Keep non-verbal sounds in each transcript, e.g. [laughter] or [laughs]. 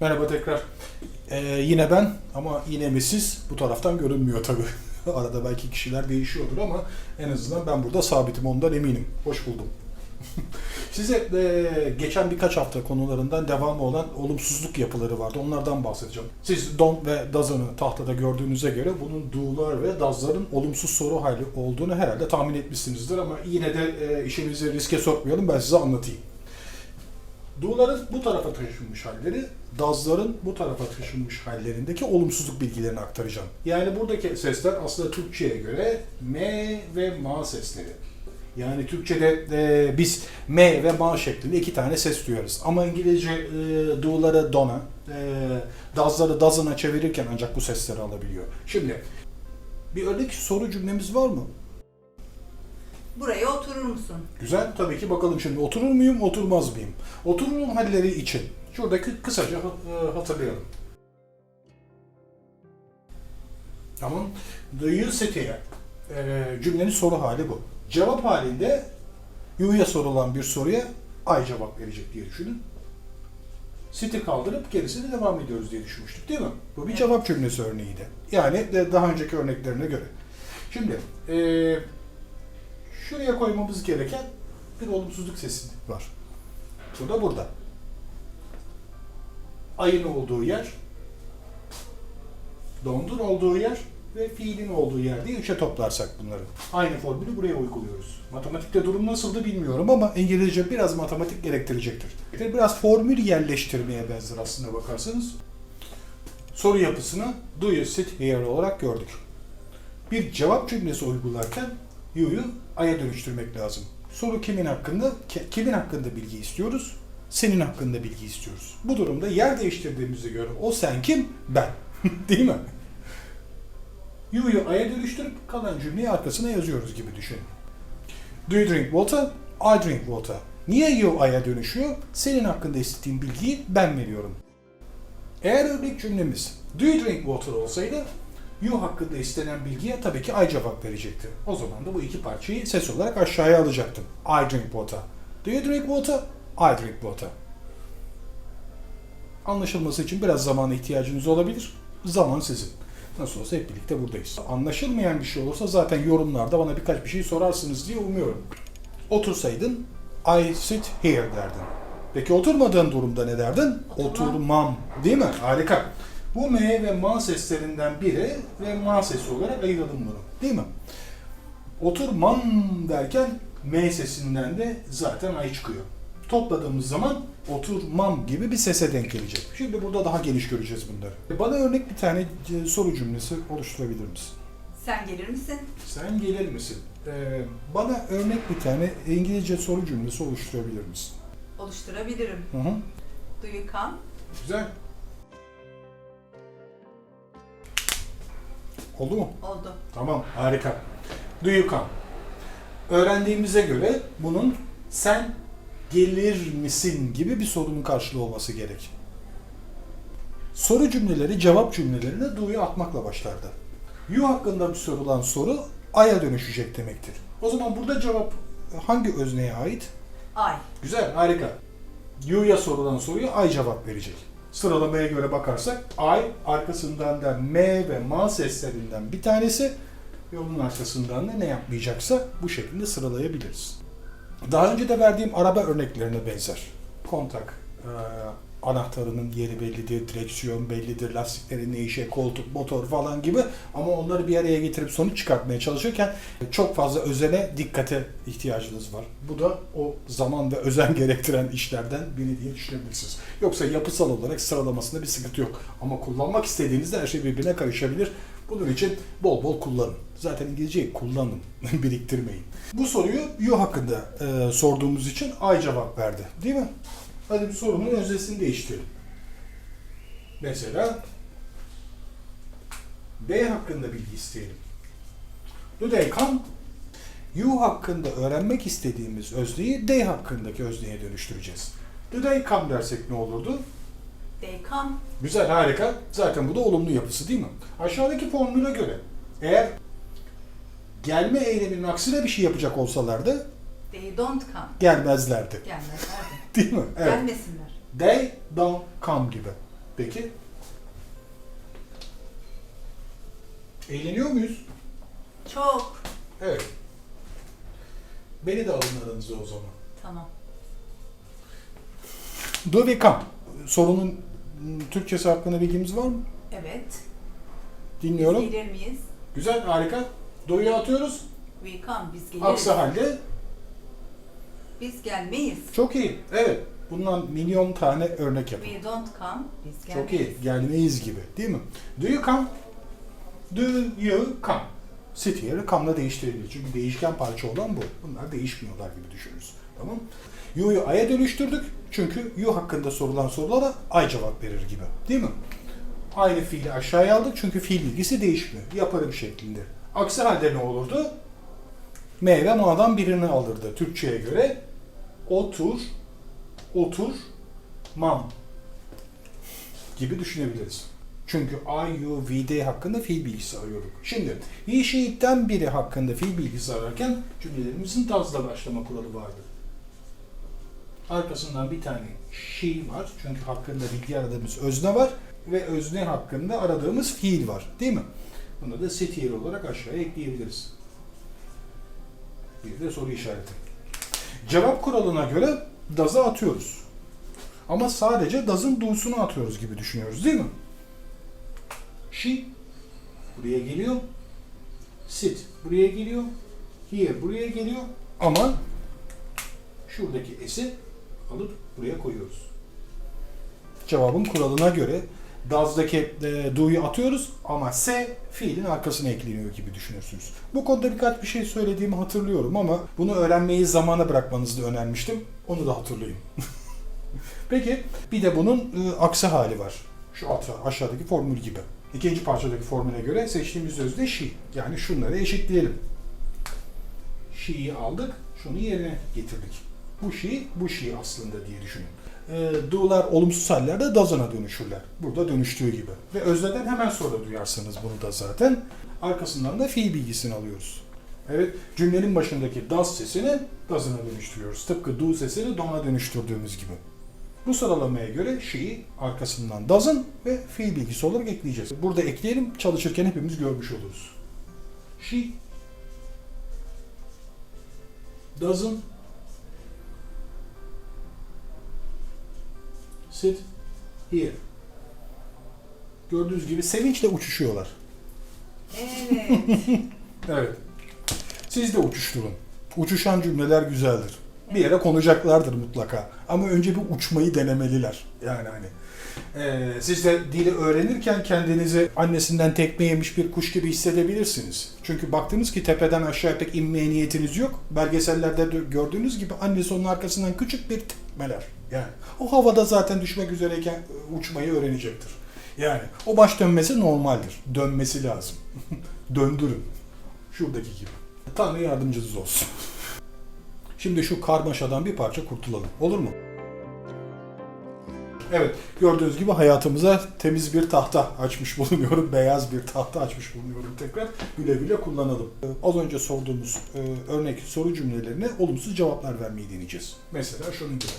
Merhaba tekrar. Ee, yine ben ama yine mi siz? Bu taraftan görünmüyor tabii. [laughs] Arada belki kişiler değişiyordur ama en azından ben burada sabitim ondan eminim. Hoş buldum. [laughs] Size e, geçen birkaç hafta konularından devamı olan olumsuzluk yapıları vardı. Onlardan bahsedeceğim. Siz don ve doesn'ı tahtada gördüğünüze göre bunun do'lar ve does'ların olumsuz soru hali olduğunu herhalde tahmin etmişsinizdir ama yine de e, işimizi riske sokmayalım ben size anlatayım. Do'ların bu tarafa taşınmış halleri, does'ların bu tarafa taşınmış hallerindeki olumsuzluk bilgilerini aktaracağım. Yani buradaki sesler aslında Türkçe'ye göre M ve Ma sesleri. Yani Türkçe'de e, biz M ve Ma şeklinde iki tane ses duyarız. Ama İngilizce e, do'ları dona, e, does'ları doesn''a çevirirken ancak bu sesleri alabiliyor. Şimdi bir örnek soru cümlemiz var mı? Buraya oturur musun? Güzel. Tabii ki bakalım şimdi oturur muyum, oturmaz mıyım? Otururum halleri için şuradaki kısaca e, hatırlayalım. Tamam. Do you sit here? E, cümlenin soru hali bu. Cevap halinde you'ya sorulan bir soruya I cevap verecek diye düşünün. Sit'i kaldırıp gerisine devam ediyoruz diye düşünmüştük değil mi? Bu bir cevap cümlesi örneğiydi. Yani daha önceki örneklerine göre. Şimdi e, şuraya koymamız gereken bir olumsuzluk sesi var. Bu da burada. Ayın olduğu yer, dondun olduğu yer ve fiilin olduğu yer diye üçe toplarsak bunları. Aynı formülü buraya uyguluyoruz. Matematikte durum nasıldı bilmiyorum ama İngilizce biraz matematik gerektirecektir. Biraz formül yerleştirmeye benzer aslında bakarsanız. Soru yapısını do you sit here olarak gördük. Bir cevap cümlesi uygularken you'yu I'ya dönüştürmek lazım. Soru kimin hakkında? Kimin hakkında bilgi istiyoruz? Senin hakkında bilgi istiyoruz. Bu durumda yer değiştirdiğimize göre o sen kim? Ben. [laughs] Değil mi? You'yu I'ya dönüştürüp kalan cümleyi arkasına yazıyoruz gibi düşünün. Do you drink water? I drink water. Niye you I'ya dönüşüyor? Senin hakkında istediğim bilgiyi ben veriyorum. Eğer örnek cümlemiz do you drink water olsaydı you hakkında istenen bilgiye tabii ki I cevap verecekti. O zaman da bu iki parçayı ses olarak aşağıya alacaktım. I drink water. Do you drink water? I drink water. Anlaşılması için biraz zamana ihtiyacınız olabilir. Zaman sizin. Nasıl olsa hep birlikte buradayız. Anlaşılmayan bir şey olursa zaten yorumlarda bana birkaç bir şey sorarsınız diye umuyorum. Otursaydın I sit here derdin. Peki oturmadığın durumda ne derdin? Oturmam. Oturmam. Değil mi? Harika. Bu M ve Ma seslerinden biri ve Ma sesi olarak ayıralım bunu. Değil mi? Oturmam derken M sesinden de zaten ay çıkıyor. Topladığımız zaman oturmam gibi bir sese denk gelecek. Şimdi burada daha geniş göreceğiz bunları. Bana örnek bir tane e, soru cümlesi oluşturabilir misin? Sen gelir misin? Sen gelir misin? Ee, bana örnek bir tane İngilizce soru cümlesi oluşturabilir misin? Oluşturabilirim. Hı hı. Do you come? Güzel. Oldu mu? Oldu. Tamam, harika. Do you come? Öğrendiğimize göre bunun sen gelir misin gibi bir sorunun karşılığı olması gerek. Soru cümleleri cevap cümlelerine do'yu atmakla başlardı. You hakkında bir sorulan soru I'ya dönüşecek demektir. O zaman burada cevap hangi özneye ait? Ay. Güzel, harika. You'ya sorulan soruya I cevap verecek. Sıralamaya göre bakarsak I arkasından da M ve Ma seslerinden bir tanesi ve onun arkasından da ne yapmayacaksa bu şekilde sıralayabiliriz. Daha önce de verdiğim araba örneklerine benzer. Kontak, anahtarının yeri bellidir, direksiyon bellidir, lastiklerin ne işe, koltuk, motor falan gibi ama onları bir araya getirip sonuç çıkartmaya çalışırken çok fazla özene, dikkate ihtiyacınız var. Bu da o zaman ve özen [laughs] gerektiren işlerden biri diye düşünebilirsiniz. Yoksa yapısal olarak sıralamasında bir sıkıntı yok. Ama kullanmak istediğinizde her şey birbirine karışabilir. Bunun için bol bol kullanın. Zaten İngilizceyi kullanın, [laughs] biriktirmeyin. Bu soruyu You hakkında e, sorduğumuz için I cevap verdi. Değil mi? Hadi bir sorunun öznesini değiştirelim. Mesela B hakkında bilgi isteyelim. Do they come? You hakkında öğrenmek istediğimiz özneyi they hakkındaki özneye dönüştüreceğiz. Do they come dersek ne olurdu? They come. Güzel, harika. Zaten bu da olumlu yapısı değil mi? Aşağıdaki formüle göre eğer gelme eyleminin aksine bir şey yapacak olsalardı They don't come. gelmezlerdi. Gelmezler de. Değil mi? Evet. Gelmesinler. They don't come gibi. Peki. Eğleniyor muyuz? Çok. Evet. Beni de alın aranıza o zaman. Tamam. Do ve kam. Sorunun m, Türkçesi hakkında bilgimiz var mı? Evet. Dinliyorum. Biz gelir miyiz? Güzel, harika. Do'yu atıyoruz. We come. Biz geliriz. Aksi halde Biz gelmeyiz. çok iyi. Evet. Bundan milyon tane örnek yapın. We don't come. Biz gelmeyiz. Çok iyi. Gelmeyiz gibi. Değil mi? Do you come? Do you come? Sit here, come'la değiştirilir. Çünkü değişken parça olan bu. Bunlar değişmiyorlar gibi düşünürüz. Tamam You'yu I'ya dönüştürdük. Çünkü you hakkında sorulan sorulara I cevap verir gibi. Değil mi? Aynı fiili aşağıya aldık çünkü fiil bilgisi değişmiyor. Yaparım şeklinde. Aksi halde ne olurdu? M ve M'dan birini alırdı Türkçe'ye göre. Otur, otur, mam gibi düşünebiliriz. Çünkü I, you, we, they hakkında fiil bilgisi arıyorduk. Şimdi he, she, it'ten biri hakkında fiil bilgisi ararken cümlelerimizin does'la başlama kuralı vardı. Arkasından bir tane she var. Çünkü hakkında bilgi aradığımız özne var. Ve özne hakkında aradığımız fiil var. Değil mi? Bunu da here olarak aşağıya ekleyebiliriz. Bir de soru işareti. Cevap kuralına göre does'ı atıyoruz. Ama sadece does'ın do'sunu atıyoruz gibi düşünüyoruz değil mi? She buraya geliyor. Sit buraya geliyor. Here buraya geliyor. Ama şuradaki s'i alıp buraya koyuyoruz. Cevabın kuralına göre does'daki e, do'yu atıyoruz ama s fiilin arkasına ekleniyor gibi düşünürsünüz. Bu konuda birkaç bir şey söylediğimi hatırlıyorum ama bunu öğrenmeyi zamana bırakmanızı da önermiştim. Onu da hatırlayın. [laughs] Peki bir de bunun e, aksi hali var. Şu aşağıdaki formül gibi. İkinci parçadaki formüle göre seçtiğimiz özne she. Yani şunları eşitleyelim. She'yi aldık, şunu yerine getirdik. Bu she, bu she aslında diye düşünün. E, do'lar olumsuz hallerde doesn''a dönüşürler. Burada dönüştüğü gibi. Ve özneden hemen sonra duyarsınız bunu da zaten. Arkasından da fiil bilgisini alıyoruz. Evet, cümlenin başındaki does sesini does'ına dönüştürüyoruz. Tıpkı do sesini do'na dönüştürdüğümüz gibi. Bu sıralamaya göre she'yi arkasından doesn't ve fiil bilgisi olarak ekleyeceğiz. Burada ekleyelim, çalışırken hepimiz görmüş oluruz. She doesn't sit here. Gördüğünüz gibi sevinçle uçuşuyorlar. Evet. [laughs] Evet. Siz de uçuşturun. Uçuşan cümleler güzeldir. Bir yere konacaklardır mutlaka. Ama önce bir uçmayı denemeliler. Yani hani. Ee, siz de dili öğrenirken kendinizi annesinden tekme yemiş bir kuş gibi hissedebilirsiniz. Çünkü baktınız ki tepeden aşağı pek inmeye niyetiniz yok. Belgesellerde de gördüğünüz gibi annesi onun arkasından küçük bir tekmeler. Yani o havada zaten düşmek üzereyken e, uçmayı öğrenecektir. Yani o baş dönmesi normaldir. Dönmesi lazım. [laughs] Döndürün. Şuradaki gibi. Tanrı yardımcınız olsun. Şimdi şu karmaşadan bir parça kurtulalım. Olur mu? Evet, gördüğünüz gibi hayatımıza temiz bir tahta açmış [laughs] bulunuyorum. Beyaz bir tahta açmış bulunuyorum tekrar. Güle güle kullanalım. Ee, Az önce sorduğumuz e, örnek soru cümlelerine olumsuz cevaplar vermeyi deneyeceğiz. Mesela şunun gibi.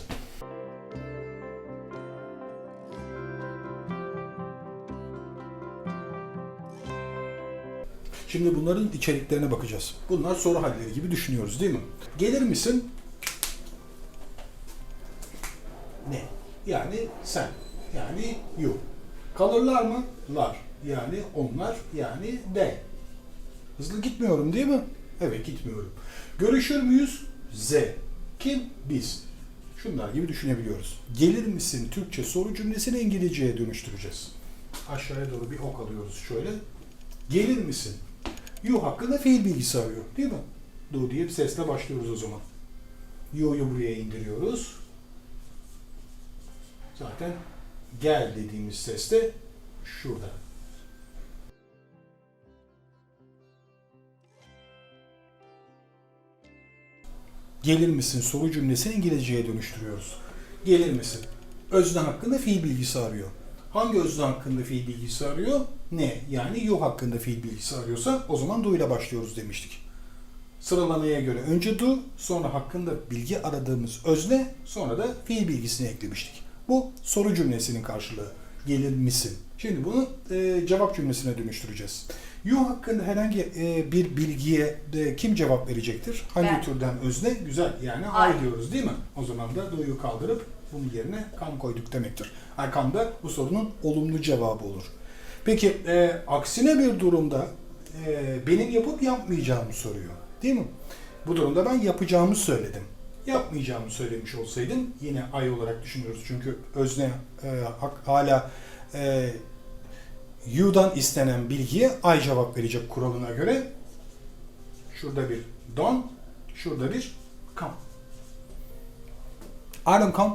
Şimdi bunların içeriklerine bakacağız. Bunlar soru halleri gibi düşünüyoruz değil mi? Gelir misin? Yani sen. Yani you. Kalırlar mı? Lar. Yani onlar. Yani they. Hızlı gitmiyorum değil mi? Evet gitmiyorum. Görüşür müyüz? Z. Kim? Biz. Şunlar gibi düşünebiliyoruz. Gelir misin Türkçe soru cümlesini İngilizceye dönüştüreceğiz. Aşağıya doğru bir ok alıyoruz şöyle. Gelir misin? You hakkında fiil bilgisi arıyor. Değil mi? Do diye bir sesle başlıyoruz o zaman. You'yu buraya indiriyoruz. Zaten gel dediğimiz ses de şurada. Gelir misin soru cümlesini İngilizceye dönüştürüyoruz. Gelir misin? Özne hakkında fiil bilgisi arıyor. Hangi özne hakkında fiil bilgisi arıyor? Ne? Yani you hakkında fiil bilgisi arıyorsa o zaman do ile başlıyoruz demiştik. Sıralamaya göre önce do, sonra hakkında bilgi aradığımız özne, sonra da fiil bilgisini eklemiştik. Bu soru cümlesinin karşılığı. gelir misin? Şimdi bunu e, cevap cümlesine dönüştüreceğiz. You hakkında herhangi e, bir bilgiye de kim cevap verecektir? Hangi Ben. türden özne? Güzel. Yani Ay. I diyoruz değil mi? O zaman da do'yu kaldırıp bunun yerine come koyduk demektir. I come da bu sorunun olumlu cevabı olur. Peki e, aksine bir durumda e, benim yapıp yapmayacağımı soruyor. Değil mi? Bu durumda ben yapacağımı söyledim. Yapmayacağımı söylemiş olsaydım yine I olarak düşünüyoruz. Çünkü özne e, hala e, you'dan istenen bilgiye I cevap verecek kuralına göre. Şurada bir don't, şurada bir come. I don't come,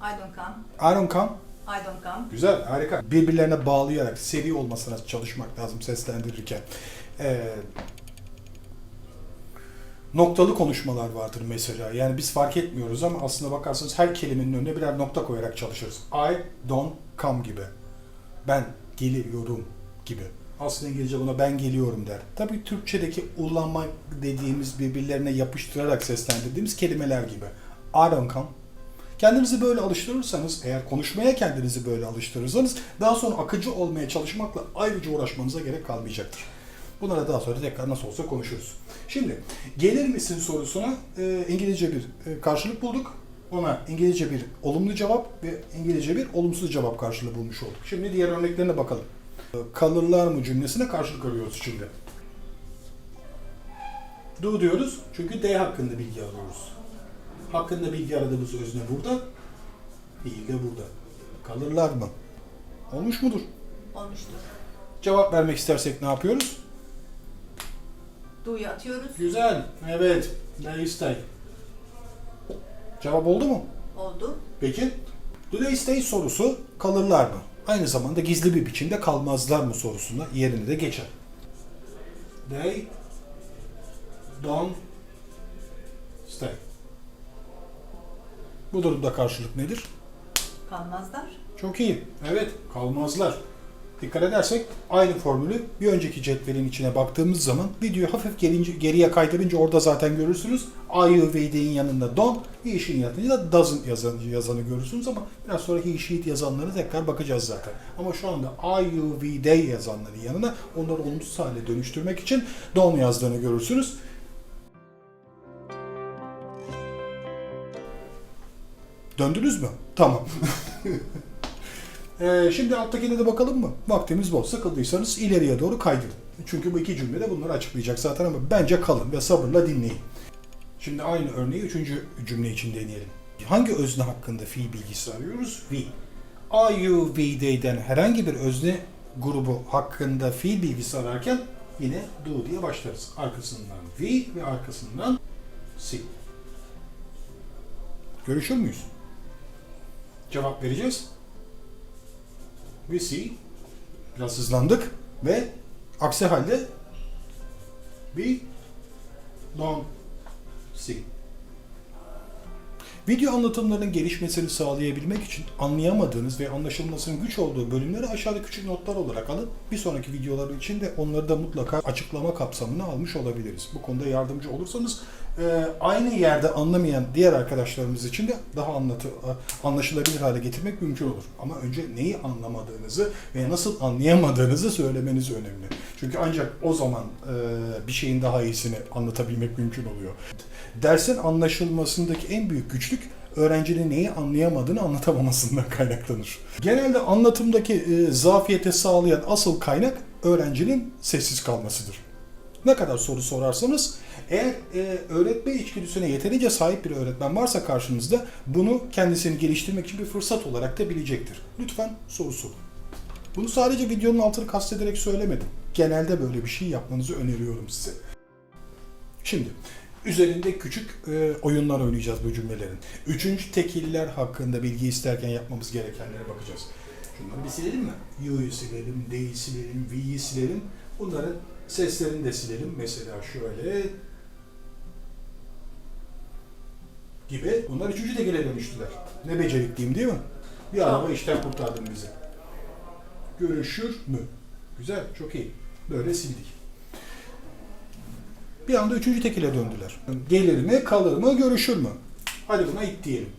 I don't come. I don't come. I don't come. Güzel, harika. Birbirlerine bağlayarak seri olmasına çalışmak lazım seslendirirken. Ee, noktalı konuşmalar vardır mesela. Yani biz fark etmiyoruz ama aslında bakarsanız her kelimenin önüne birer nokta koyarak çalışırız. I don't come gibi. Ben geliyorum gibi. Aslında İngilizce buna ben geliyorum der. Tabii Türkçedeki ulanma dediğimiz birbirlerine yapıştırarak seslendirdiğimiz kelimeler gibi. I don't come. Kendinizi böyle alıştırırsanız, eğer konuşmaya kendinizi böyle alıştırırsanız daha sonra akıcı olmaya çalışmakla ayrıca uğraşmanıza gerek kalmayacaktır. Bunlara daha sonra tekrar nasıl olsa konuşuruz. Şimdi gelir misin sorusuna e, İngilizce bir e, karşılık bulduk. Ona İngilizce bir olumlu cevap ve İngilizce bir olumsuz cevap karşılığı bulmuş olduk. Şimdi diğer örneklerine bakalım. E, Kalırlar mı cümlesine karşılık arıyoruz şimdi. Do diyoruz çünkü D hakkında bilgi arıyoruz. Hakkında bilgi aradığımız özne burada, değil de burada. Kalırlar mı? Olmuş mudur? Olmuştur. Cevap vermek istersek ne yapıyoruz? Do'yu atıyoruz. Güzel, evet. They stay. Cevap oldu mu? Oldu. Peki. Do they stay sorusu kalırlar mı? Aynı zamanda gizli bir biçimde kalmazlar mı sorusuna yerine de geçer. They don't stay. Bu durumda karşılık nedir? Kalmazlar. Çok iyi. Evet, kalmazlar. Dikkat edersek aynı formülü bir önceki cetvelin içine baktığımız zaman videoyu hafif gerince, geriye kaydırınca orada zaten görürsünüz. I, they'in yanında don't, he, she'in yanında da doesn't yazan, yazanı görürsünüz ama biraz sonra he, she, it yazanları tekrar bakacağız zaten. Ama şu anda I, they yazanların yanına onları olumsuz hale dönüştürmek için don't yazdığını görürsünüz. Döndünüz mü? Tamam. [laughs] Ee, şimdi alttakine de bakalım mı? Vaktimiz bol. Sıkıldıysanız ileriye doğru kaydırın. Çünkü bu iki cümle de bunları açıklayacak zaten ama bence kalın ve sabırla dinleyin. Şimdi aynı örneği üçüncü cümle için deneyelim. Hangi özne hakkında fiil bilgisi arıyoruz? We. Are you, we, they'den herhangi bir özne grubu hakkında fiil bilgisi ararken yine do diye başlarız. Arkasından we ve arkasından see. Görüşür müyüz? Cevap vereceğiz. We see. Biraz hızlandık ve aksi halde we don't see. Video anlatımlarının gelişmesini sağlayabilmek için anlayamadığınız ve anlaşılmasının güç olduğu bölümleri aşağıda küçük notlar olarak alın. Bir sonraki videolar için de onları da mutlaka açıklama kapsamına almış olabiliriz. Bu konuda yardımcı olursanız e, aynı yerde anlamayan diğer arkadaşlarımız için de daha anlatı, anlaşılabilir hale getirmek mümkün olur. Ama önce neyi anlamadığınızı ve nasıl anlayamadığınızı söylemeniz önemli. Çünkü ancak o zaman e, bir şeyin daha iyisini anlatabilmek mümkün oluyor. Dersin anlaşılmasındaki en büyük güçlük öğrencinin neyi anlayamadığını anlatamamasından [laughs] kaynaklanır. Genelde anlatımdaki e, zafiyeti sağlayan asıl kaynak öğrencinin sessiz kalmasıdır. Ne kadar soru sorarsanız eğer e, öğretme içgüdüsüne yeterince sahip bir öğretmen varsa karşınızda bunu kendisini geliştirmek için bir fırsat olarak da bilecektir. Lütfen soru sorun. Bunu sadece videonun altını kastederek söylemedim. Genelde böyle bir şey yapmanızı öneriyorum size. Şimdi üzerinde küçük e, oyunlar oynayacağız bu cümlelerin. Üçüncü tekiller hakkında bilgi isterken yapmamız gerekenlere bakacağız. Şunları bir silelim mi? You'yu silelim, they'i silelim, we'yi silelim. Bunların seslerini de silelim. Mesela şöyle gibi. Bunlar üçüncü tekile dönüştüler. Ne becerikliyim değil mi? Bir araba işten kurtardın bizi. Görüşür mü? Güzel, çok iyi. Böyle sildik. Bir anda üçüncü tekile döndüler. Gelir mi, kalır mı, görüşür mü? Hadi buna it diyelim.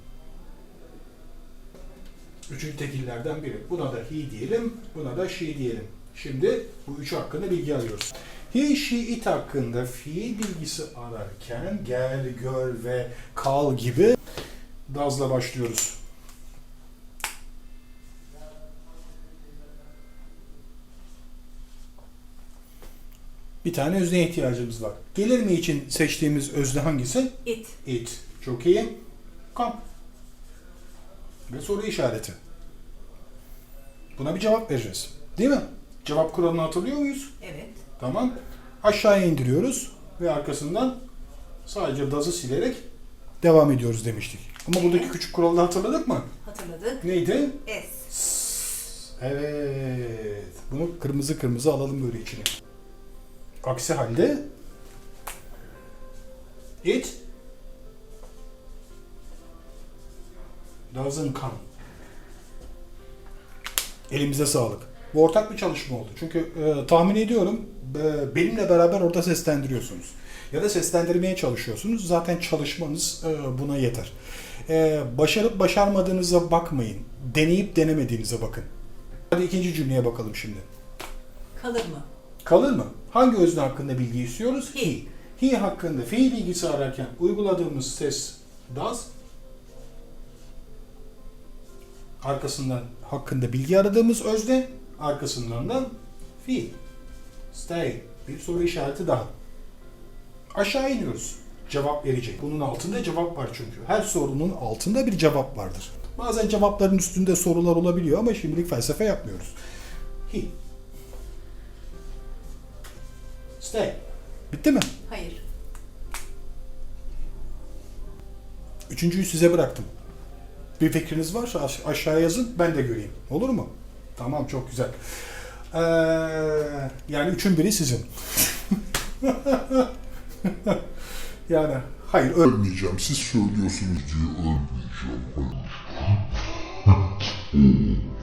Üçüncü tekillerden biri. Buna da he diyelim, buna da she diyelim. Şimdi bu üçü hakkında bilgi arıyoruz. He, she, it hakkında fiil bilgisi ararken gel, gör ve kal gibi does'la başlıyoruz. Bir tane özneye ihtiyacımız var. Gelir mi için seçtiğimiz özne hangisi? It. It. Çok iyi. Come. Ve soru işareti. Buna bir cevap vereceğiz. Değil mi? Cevap kuralını hatırlıyor muyuz? Evet. Tamam. Aşağıya indiriyoruz ve arkasından sadece dazı silerek devam ediyoruz demiştik. Ama buradaki küçük kuralı hatırladık mı? Hatırladık. Neydi? S. Evet. Bunu kırmızı kırmızı alalım böyle içine. Aksi halde it doesn't come. Elimize sağlık. Bu ortak bir çalışma oldu. Çünkü e, tahmin ediyorum e, benimle beraber orada seslendiriyorsunuz. Ya da seslendirmeye çalışıyorsunuz. Zaten çalışmanız e, buna yeter. E, başarıp başarmadığınıza bakmayın. Deneyip denemediğinize bakın. Hadi ikinci cümleye bakalım şimdi. Kalır mı? Kalır mı? Hangi özne hakkında bilgi istiyoruz? He. He hakkında fiil bilgisi ararken uyguladığımız ses does. Arkasından hakkında bilgi aradığımız özne, arkasından da fiil. Stay. Bir soru işareti daha. Aşağı iniyoruz. Cevap verecek. Bunun altında cevap var çünkü. Her sorunun altında bir cevap vardır. Bazen cevapların üstünde sorular olabiliyor ama şimdilik felsefe yapmıyoruz. He. Stay. Bitti mi? Hayır. Üçüncüyü size bıraktım. Bir fikriniz varsa aş- aşağıya yazın ben de göreyim. Olur mu? Tamam çok güzel. Ee, yani üçün biri sizin. [laughs] yani hayır ölmeyeceğim. Siz söylüyorsunuz diye ölmeyeceğim. Hayır. [laughs]